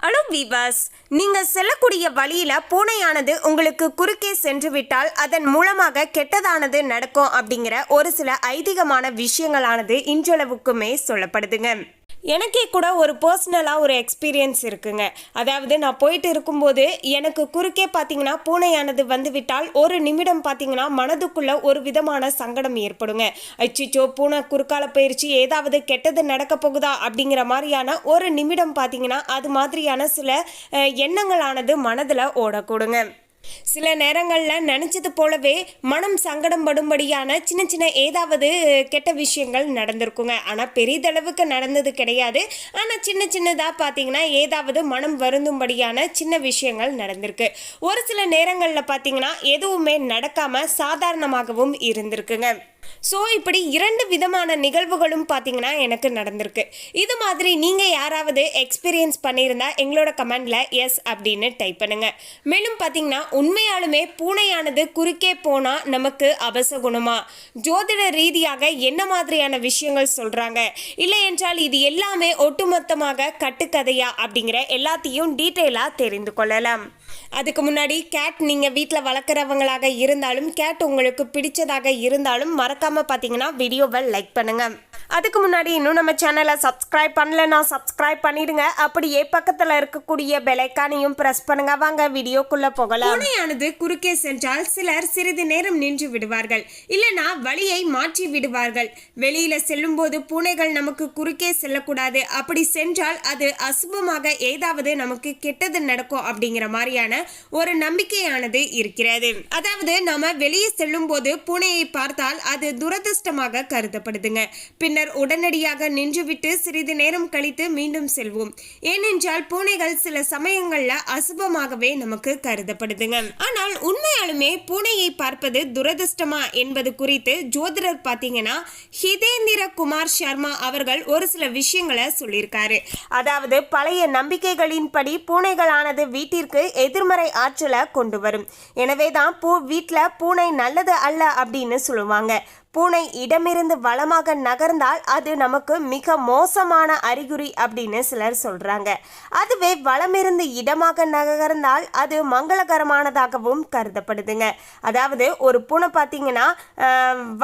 Hello viewers நீங்கள் செல்லக்கூடிய வழியில் பூனையானது உங்களுக்கு குறுக்கே சென்று விட்டால் அதன் மூலமாக கெட்டதானது நடக்கும் அப்படிங்கிற ஒரு சில ஐதீகமான விஷயங்களானது இன்றளவுக்குமே சொல்லப்படுதுங்க. எனக்கே கூட ஒரு பர்சனலாக ஒரு எக்ஸ்பீரியன்ஸ் இருக்குங்க. அதாவது நான் போயிட்டு இருக்கும்போது எனக்கு குறுக்கே பார்த்தீங்கன்னா பூனையானது வந்து விட்டால் ஒரு நிமிடம் பார்த்தீங்கன்னா மனதுக்குள்ளே ஒரு விதமான சங்கடம் ஏற்படுங்க. அச்சிச்சோ பூனை குறுக்கால போயிடுச்சு ஏதாவது கெட்டது நடக்க போகுதா அப்படிங்கிற மாதிரியான ஒரு நிமிடம் பார்த்தீங்கன்னா அது மாதிரியான சில எண்ணங்களானது மனதில் ஓடக்கூடுங்க. சில நேரங்களில் நினச்சது போலவே மனம் சங்கடம் படும்படியான சின்ன சின்ன ஏதாவது கெட்ட விஷயங்கள் நடந்திருக்குங்க. ஆனால் பெரிதளவுக்கு நடந்தது கிடையாது. ஆனால் சின்ன சின்னதாக பார்த்தீங்கன்னா ஏதாவது மனம் வருந்தும்படியான சின்ன விஷயங்கள் நடந்திருக்கு. ஒரு சில நேரங்களில் பார்த்தீங்கன்னா எதுவுமே நடக்காமல் சாதாரணமாகவும் இருந்திருக்குங்க. ஸோ இப்படி இரண்டு விதமான நிகழ்வுகளும் பார்த்தீங்கன்னா எனக்கு நடந்திருக்கு. இது மாதிரி நீங்கள் யாராவது எக்ஸ்பீரியன்ஸ் பண்ணியிருந்தா எங்களோட கமெண்டில் எஸ் அப்படின்னு டைப் பண்ணுங்கள் மேலும் பார்த்தீங்கன்னா உண்மையாலுமே பூனையானது குறுக்கே போனால் நமக்கு அபசகுணமா ஜோதிட ரீதியாக என்ன மாதிரியான விஷயங்கள் சொல்கிறாங்க இல்லை என்றால் இது எல்லாமே ஒட்டுமொத்தமாக கட்டுக்கதையா அப்படிங்கிற எல்லாத்தையும் டீட்டெயிலாக தெரிந்து கொள்ளலாம். அதுக்கு முன்னாடி கேட் நீங்கள் வீட்டில் வளர்க்குறவங்களாக இருந்தாலும் கேட் உங்களுக்கு பிடிச்சதாக இருந்தாலும் மறக்காமல் பார்த்தீங்கன்னா வீடியோவை லைக் பண்ணுங்கள் அதுக்கு முன்னாடி இன்னும் நம்ம சேனலை சப்ஸ்கிரைப் பண்ணலன்னா சப்ஸ்கிரைப் பண்ணிடுங்க. அப்படியே பக்கத்தில் இருக்கக்கூடிய பெலைக்கானையும் ப்ரெஸ் பண்ணுங்க. வாங்க வீடியோக்குள்ள போகலாம். பூனையானது குறுக்கே சென்றால் சிலர் சிறிது நேரம் நின்று விடுவார்கள். இல்லைனா வழியை மாற்றி விடுவார்கள். வெளியில செல்லும் போது பூனைகள் நமக்கு குறுக்கே செல்லக்கூடாது. அப்படி சென்றால் அது அசுபமாக ஏதாவது நமக்கு கெட்டது நடக்கும் அப்படிங்கிற மாதிரியான ஒரு நம்பிக்கையானது இருக்கிறது. அதாவது நம்ம வெளியே செல்லும் போது பூனையை பார்த்தால் அது துரதிர்ஷ்டமாக கருதப்படுதுங்க. பின் பின்னர் உடனடியாக நின்றுவிட்டு சிறிது நேரம் கழித்து மீண்டும் செல்வோம். ஏனென்றால் பூனைகள் சில சமயங்கள்ல அசுபமாகவே நமக்கு கருதப்படுதுங்க. ஆனால் உண்மையாலுமே பூனையை பார்ப்பது துரதிர்ஷ்டமா என்பது குறித்து ஜோதிடர் பார்த்தீங்கன்னா ஹிதேந்திர குமார் சர்மா அவர்கள் ஒரு சில விஷயங்களை சொல்லியிருக்காரு. அதாவது பழைய நம்பிக்கைகளின்படி பூனைகளானது வீட்டிற்கு எதிர்மறை ஆற்றலை கொண்டு வரும். எனவே தான் பூ வீட்டில் பூனை நல்லது அல்ல அப்படின்னு சொல்லுவாங்க. பூனை இடமிருந்து வளமாக நகர்ந்தால் அது நமக்கு மிக மோசமான அறிகுறி அப்படின்னு சிலர் சொல்றாங்க. அதுவே வளமிருந்து இடமாக நகர்ந்தால் அது மங்களகரமானதாகவும் கருதப்படுதுங்க. அதாவது ஒரு பூனை பார்த்தீங்கன்னா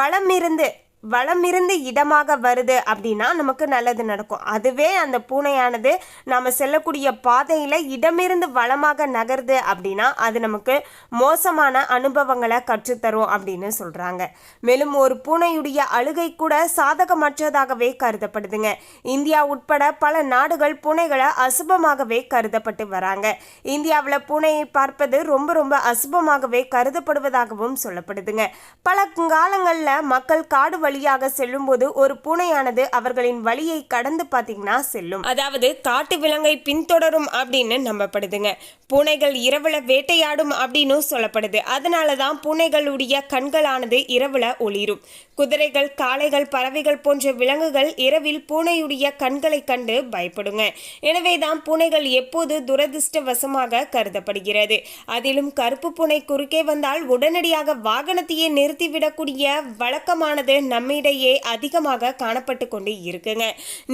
வளமிருந்து வளமிருந்து வளமிருந்து இடமாக வருது அப்படின்னா நமக்கு நல்லது நடக்கும். அதுவே அந்த பூனையானது நாம் செல்லக்கூடிய பாதையில் இடமிருந்து வளமாக நகருது அப்படின்னா அது நமக்கு மோசமான அனுபவங்களை கற்றுத்தரும் அப்படின்னு சொல்கிறாங்க மேலும் ஒரு பூனையுடைய அழுகை கூட சாதகமற்றதாகவே கருதப்படுதுங்க. இந்தியா உட்பட பல நாடுகள் பூனைகளை அசுபமாகவே கருதப்பட்டு வராங்க. இந்தியாவில் பூனையை பார்ப்பது ரொம்ப ரொம்ப அசுபமாகவே கருதப்படுவதாகவும் சொல்லப்படுதுங்க. பல காலங்களில் மக்கள் காடு வழியாக செல்லும்போது ஒரு பூனையானது அவர்களின் வழியை கடந்து பார்த்தீங்கன்னா செல்லும். அதாவது காட்டு விலங்கை பின்தொடரும் அப்படின்னு நம்பப்படுதுங்க. பூனைகள் இரவுல வேட்டையாடும் அப்படின்னு சொல்லப்படுது. அதனால தான் பூனைகளுடைய கண்களானது இரவுல ஒளிரும். குதிரைகள் காளைகள் பறவைகள் போன்ற விலங்குகள் இரவில் பூனையுடைய கண்களை கண்டு பயப்படுங்க. எனவே தான் பூனைகள் எப்போது துரதிருஷ்டவசமாக கருதப்படுகிறது. அதிலும் கருப்பு பூனை குறுக்கே வந்தால் உடனடியாக வாகனத்தையே நிறுத்திவிடக்கூடிய வழக்கமானது நம்மிடையே அதிகமாக காணப்பட்டு கொண்டு இருக்குங்க.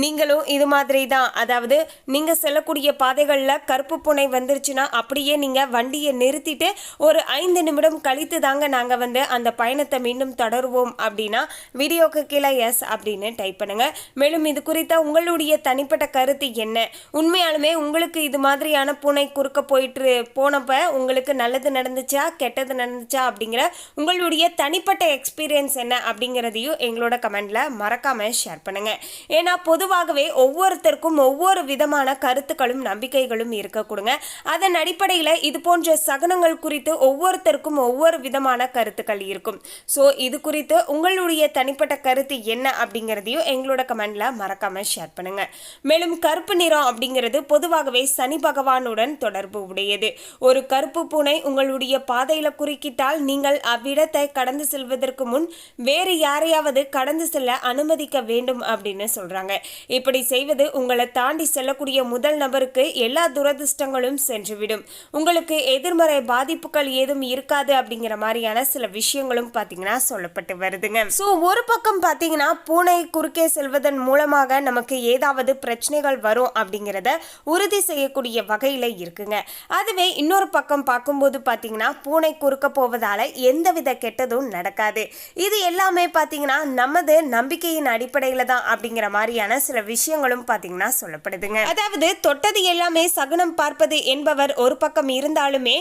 நீங்களும் இது மாதிரி தான் அதாவது நீங்கள் செல்லக்கூடிய பாதைகளில் கருப்பு பூனை வந்துருச்சுன்னா அப்படியே நீங்கள் வண்டியை நிறுத்திட்டு ஒரு ஐந்து நிமிடம் கழித்து தாங்க நாங்கள் வந்து அந்த பயணத்தை மீண்டும் தொடருவோம் அப்படின்னா வீடியோக்கு கீழே எஸ் அப்படின்னு டைப் பண்ணுங்க. மேலும் இது குறித்த உங்களுடைய தனிப்பட்ட கருத்து என்ன? உண்மையாலுமே உங்களுக்கு இது மாதிரியான பூனை குறுக்க போயிட்டு போனப்ப உங்களுக்கு நல்லது நடந்துச்சா கெட்டது நடந்துச்சா அப்படிங்கிற உங்களுடைய தனிப்பட்ட எக்ஸ்பீரியன்ஸ் என்ன அப்படிங்கிறதையும் எங்களோட கமெண்டில் மறக்காமல் ஷேர் பண்ணுங்க. ஏன்னா பொதுவாகவே ஒவ்வொருத்தருக்கும் ஒவ்வொரு விதமான கருத்துக்களும் நம்பிக்கைகளும் இருக்க கொடுங்க. அதன் அடிப்படையில் இது போன்ற சகனங்கள் குறித்து ஒவ்வொருத்தருக்கும் ஒவ்வொரு விதமான கருத்துக்கள் இருக்கும். ஸோ இது குறித்து உங்களுடைய தனிப்பட்ட கருத்து என்ன அப்படிங்கிறதையும் எங்களோட கமெண்டில் மறக்காமல் ஷேர் பண்ணுங்கள் மேலும் கருப்பு நிறம் அப்படிங்கிறது பொதுவாகவே சனி பகவானுடன் தொடர்பு உடையது. ஒரு கருப்பு பூனை உங்களுடைய பாதையில் குறுக்கிட்டால் நீங்கள் அவ்விடத்தை கடந்து செல்வதற்கு முன் வேறு யாரையாவது யாராவது கடந்து செல்ல அனுமதிக்க வேண்டும் அப்படின்னு சொல்றாங்க. இப்படி செய்வது உங்களை தாண்டி செல்லக்கூடிய முதல் நபருக்கு எல்லா துரதிர்ஷ்டங்களும் சென்றுவிடும். உங்களுக்கு எதிர்மறை பாதிப்புகள் ஏதும் இருக்காது அப்படிங்கிற மாதிரியான சில விஷயங்களும் பார்த்தீங்கன்னா சொல்லப்பட்டு வருதுங்க. ஸோ ஒரு பக்கம் பார்த்தீங்கன்னா பூனை குறுக்கே செல்வதன் மூலமாக நமக்கு ஏதாவது பிரச்சனைகள் வரும் அப்படிங்கிறத உறுதி செய்யக்கூடிய வகையில் இருக்குங்க. அதுவே இன்னொரு பக்கம் பார்க்கும்போது பார்த்தீங்கன்னா பூனை குறுக்க போவதால எந்தவித கெட்டதும் நடக்காது. இது எல்லாமே பார்த்தீங்கன்னா நமது நம்பிக்கையின் அடிப்படையில் தான் அப்படிங்கிற மாதிரியான சில விஷயங்களும் பார்த்தீங்கன்னா சொல்லப்படுதுங்க. அதாவது தொட்டது எல்லாமே சகுனம் பார்ப்பது என்பவர் ஒரு பக்கம் இருந்தாலுமே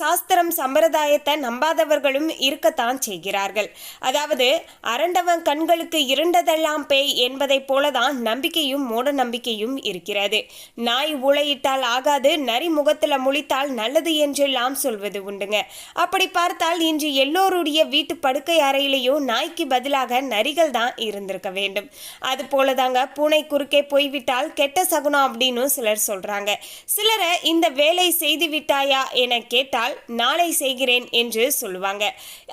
சாஸ்திரம் சம்பிரதாயத்தை நம்பாதவர்களும் இருக்கத்தான் செய்கிறார்கள். அதாவது அரண்டவன் கண்களுக்கு இருண்டதெல்லாம் பேய் என்பதைப் போலதான் நம்பிக்கையும் மூட நம்பிக்கையும் இருக்கிறது. நாய் உளையிட்டால் ஆகாது நரி முகத்துல முழித்தால் நல்லது என்றெல்லாம் சொல்வது உண்டுங்க. அப்படி பார்த்தால் இன்று எல்லோருடைய வீட்டு படுக்கை அறையிலேயோ நாய்க்கு பதிலாக நரிகள் தான் இருந்திருக்க வேண்டும். அது போல தாங்க பூனை குறுக்கே போய்விட்டால் கெட்ட சகுனம் அப்படின்னு சிலர் சொல்றாங்க. சிலரை இந்த வேலை செய்து விட்டாயா என கேட்டால் நாளை செய்கிறேன் என்று சொல்லுவாங்க.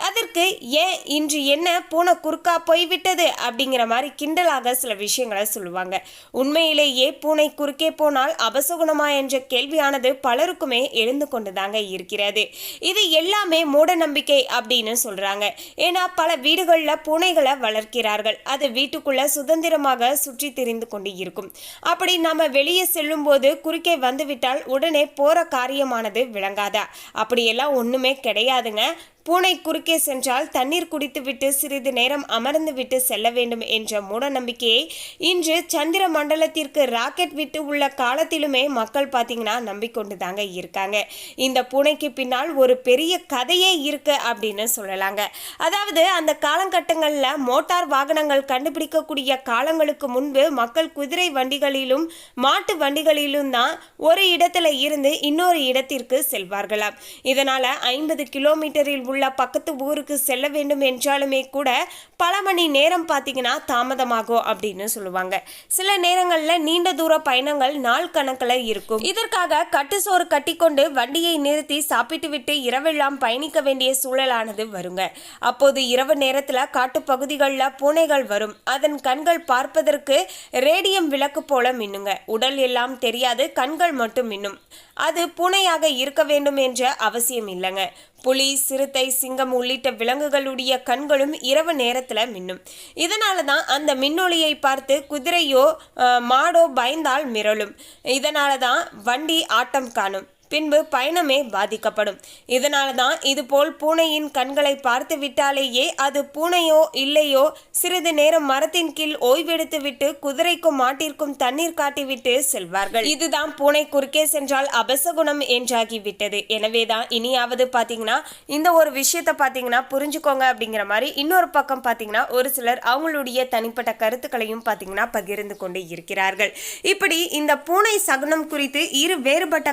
அதற்கு ஏன் இன்று என்ன பூனை குறுக்கா போய்விட்டது? அப்படிங்கிற மாதிரி கிண்டலாக சில விஷயங்களை சொல்லுவாங்க. உண்மையிலேயே பூனை குறுக்கே போனால் அபசகுணமா என்ற கேள்வியானது பலருக்குமே எழுந்து கொண்டுதாங்க இருக்கிறது. இது எல்லாமே மூட நம்பிக்கை அப்படின்னு சொல்றாங்க. ஏன்னா பல வீடுகளில் பூனை பூனைகளை வளர்க்கிறார்கள். அது வீட்டுக்குள்ள சுதந்திரமாக சுற்றி திரிந்து கொண்டு இருக்கும் அப்படி நம்ம வெளியே செல்லும் போது குறுக்கே வந்துவிட்டால் உடனே போற காரியமானது விளங்காதா? அப்படியெல்லாம் ஒண்ணுமே கிடையாதுங்க. பூனை குறுக்கே சென்றால் தண்ணீர் குடித்துவிட்டு சிறிது நேரம் அமர்ந்துவிட்டு செல்ல வேண்டும் என்ற மூடநம்பிக்கையை இன்று சந்திர மண்டலத்திற்கு ராக்கெட் விட்டு உள்ள காலத்திலுமே மக்கள் பார்த்தீங்கன்னா நம்பிக்கொண்டு தாங்க இருக்காங்க. இந்த பூனைக்கு பின்னால் ஒரு பெரிய கதையே இருக்கு அப்படின்னு சொல்லலாங்க. அதாவது அந்த காலகட்டங்களில் மோட்டார் வாகனங்கள் கண்டுபிடிக்கக்கூடிய காலங்களுக்கு முன்பு மக்கள் குதிரை வண்டிகளிலும் மாட்டு வண்டிகளிலும் தான் ஒரு இடத்துல இருந்து இன்னொரு இடத்திற்கு செல்வார்களாம். இதனால ஐம்பது கிலோமீட்டரில் உள்ள பக்கத்து ஊருக்கு செல்ல வேண்டும் என்றாலுமே கூட பல மணி நேரம் பார்த்தீங்கன்னா தாமதமாகும் அப்படின்னு சொல்லுவாங்க. சில நேரங்களில் நீண்ட தூர பயணங்கள் நாள் கணக்கில் இருக்கும். இதற்காக கட்டுச்சோறு கட்டிக்கொண்டு வண்டியை நிறுத்தி சாப்பிட்டு விட்டு இரவெல்லாம் பயணிக்க வேண்டிய சூழலானது வருங்க. அப்போது இரவு நேரத்தில் காட்டுப்பகுதிகளில் பூனைகள் வரும். அதன் கண்கள் பார்ப்பதற்கு ரேடியம் விளக்கு போல மின்னுங்க. உடல் எல்லாம் தெரியாது கண்கள் மட்டும் மின்னும். அது பூனையாக இருக்க வேண்டும் என்ற அவசியம் இல்லைங்க. புலி சிறுத்தை சிங்கம் உள்ளிட்ட விலங்குகளுடைய கண்களும் இரவு நேரத்தில் மின்னும். இதனால தான் அந்த மின்னொளியை பார்த்து குதிரையோ மாடோ பயந்தால் மிரளும். இதனால தான் வண்டி ஆட்டம் காணும். பின்பு பயணமே பாதிக்கப்படும். இதனால தான் இதுபோல் பூனையின் கண்களை பார்த்து விட்டாலேயே அது பூனையோ இல்லையோ சிறிது நேரம் மரத்தின் கீழ் ஓய்வெடுத்து விட்டு குதிரைக்கும் மாட்டிற்கும் தண்ணீர் காட்டிவிட்டு செல்வார்கள். இதுதான் பூனை குறுக்கே சென்றால் அபசகுணம் என்றாகிவிட்டது எனவேதான் இனியாவது பாத்தீங்கன்னா இந்த ஒரு விஷயத்தை பாத்தீங்கன்னா புரிஞ்சுக்கோங்க அப்படிங்கிற மாதிரி இன்னொரு பக்கம் பாத்தீங்கன்னா ஒரு சிலர் அவங்களுடைய தனிப்பட்ட கருத்துக்களையும் பாத்தீங்கன்னா பகிர்ந்து கொண்டு இருக்கிறார்கள். இப்படி இந்த பூனை சகுனம் குறித்து இரு வேறுபட்ட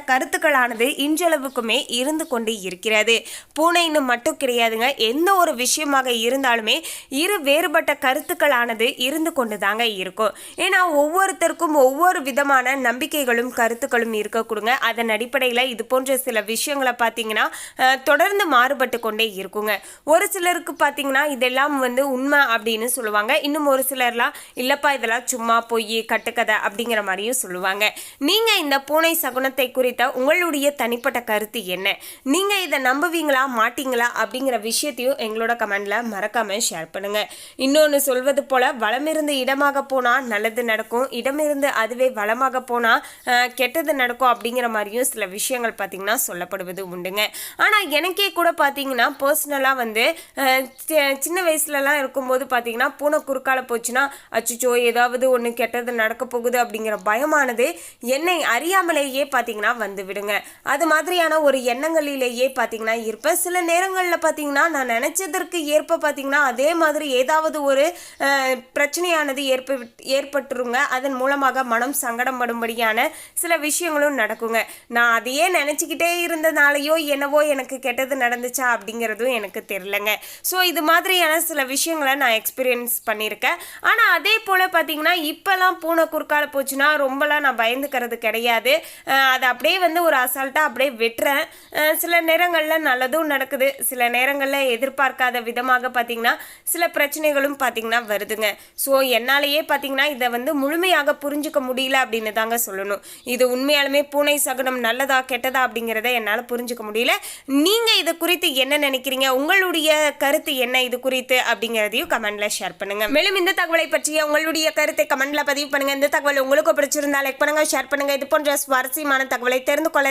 ஆனது இன்றளவுக்குமே இருந்து கொண்டு இருக்கிறது. பூனைன்னு மட்டும் கிடையாதுங்க. எந்த ஒரு விஷயமாக இருந்தாலுமே இரு வேறுபட்ட கருத்துக்களானது இருந்து கொண்டு தாங்க இருக்கும். ஏன்னா ஒவ்வொருத்தருக்கும் ஒவ்வொரு விதமான நம்பிக்கைகளும் கருத்துக்களும் இருக்க கொடுங்க அதன் அடிப்படையில் இது போன்ற சில விஷயங்களை பார்த்தீங்கன்னா தொடர்ந்து மாறுபட்டு கொண்டே இருக்குங்க. ஒரு சிலருக்கு பார்த்தீங்கன்னா இதெல்லாம் வந்து உண்மை அப்படின்னு சொல்லுவாங்க. இன்னும் ஒரு சிலர்லாம் இல்லப்பா இதெல்லாம் சும்மா பொய் கட்டுக்கதை அப்படிங்கிற மாதிரியும் சொல்லுவாங்க. நீங்கள் இந்த பூனை சகுனத்தை குறித்த உங்களுடைய தனிப்பட்ட கருத்து என்ன? நீங்கள் இதை நம்புவீங்களா மாட்டீங்களா அப்படிங்கிற விஷயத்தையும் எங்களோட கமெண்டில் மறக்காம ஷேர் பண்ணுங்க. இன்னொன்று சொல்வது போல வளமிருந்து இடமாக போனால் நல்லது நடக்கும். இடமிருந்து அதுவே வளமாக போனால் கெட்டது நடக்கும் அப்படிங்கிற மாதிரியும் சில விஷயங்கள் பார்த்தீங்கன்னா சொல்லப்படுவது உண்டுங்க. ஆனால் எனக்கே கூட பார்த்தீங்கன்னா பர்சனலாக வந்து சின்ன வயசுலலாம் இருக்கும்போது பார்த்தீங்கன்னா பூனை குறுக்கால போச்சுன்னா அச்சுச்சோ ஏதாவது ஒன்று கெட்டது நடக்க போகுது அப்படிங்கிற பயமானது என்னை அறியாமலேயே பார்த்தீங்கன்னா வந்து விடுங்க. அது மாதிரியான ஒரு எண்ணங்களிலேயே பார்த்தீங்கன்னா இருப்பேன் சில நேரங்களில் பார்த்தீங்கன்னா நான் நினச்சதற்கு ஏற்ப பார்த்தீங்கன்னா அதே மாதிரி ஏதாவது ஒரு பிரச்சனையானது ஏற்ப ஏற்பட்டுருங்க. அதன் மூலமாக மனம் சங்கடப்படும்படியான சில விஷயங்களும் நடக்குங்க. நான் அதையே நினச்சிக்கிட்டே இருந்தனாலேயோ என்னவோ எனக்கு கெட்டது நடந்துச்சா அப்படிங்கிறதும் எனக்கு தெரிலங்க ஸோ இது மாதிரியான சில விஷயங்களை நான் எக்ஸ்பீரியன்ஸ் பண்ணியிருக்கேன். ஆனால் அதே போல் பார்த்தீங்கன்னா இப்போல்லாம் பூனை குறுக்கால போச்சுன்னா ரொம்பலாம் நான் பயந்துக்கிறது கிடையாது. அது அப்படியே வந்து ஒரு அசால்ட்டாக அப்படியே வெட்டுறேன். சில நேரங்களில் நல்லதும் நடக்குது. சில நேரங்களில் எதிர்பார்க்காத விதமாக பார்த்தீங்கன்னா சில பிரச்சனைகளும் பார்த்தீங்கன்னா வருதுங்க. ஸோ என்னாலேயே பார்த்தீங்கன்னா இதை வந்து முழுமையாக புரிஞ்சுக்க முடியல அப்படின்னு தாங்க சொல்லணும். இது உண்மையாலுமே பூனை சகுனம் நல்லதா கெட்டதா அப்படிங்கிறத என்னால் புரிஞ்சுக்க முடியல. நீங்கள் இது குறித்து என்ன நினைக்கிறீங்க? உங்களுடைய கருத்து என்ன இது குறித்து? அப்படிங்கிறதையும் கமெண்ட்ல ஷேர் பண்ணுங்க. மேலும் இந்த தகவலை பற்றிய உங்களுடைய கருத்தை கமெண்ட்ல பதிவு பண்ணுங்க. இந்த தகவல் உங்களுக்கு பிடிச்சிருந்தா லைக் பண்ணுங்க ஷேர் பண்ணுங்க. இது போன்ற சுவாரஸ்யமான தகவலை தெரிந்து கொள்ள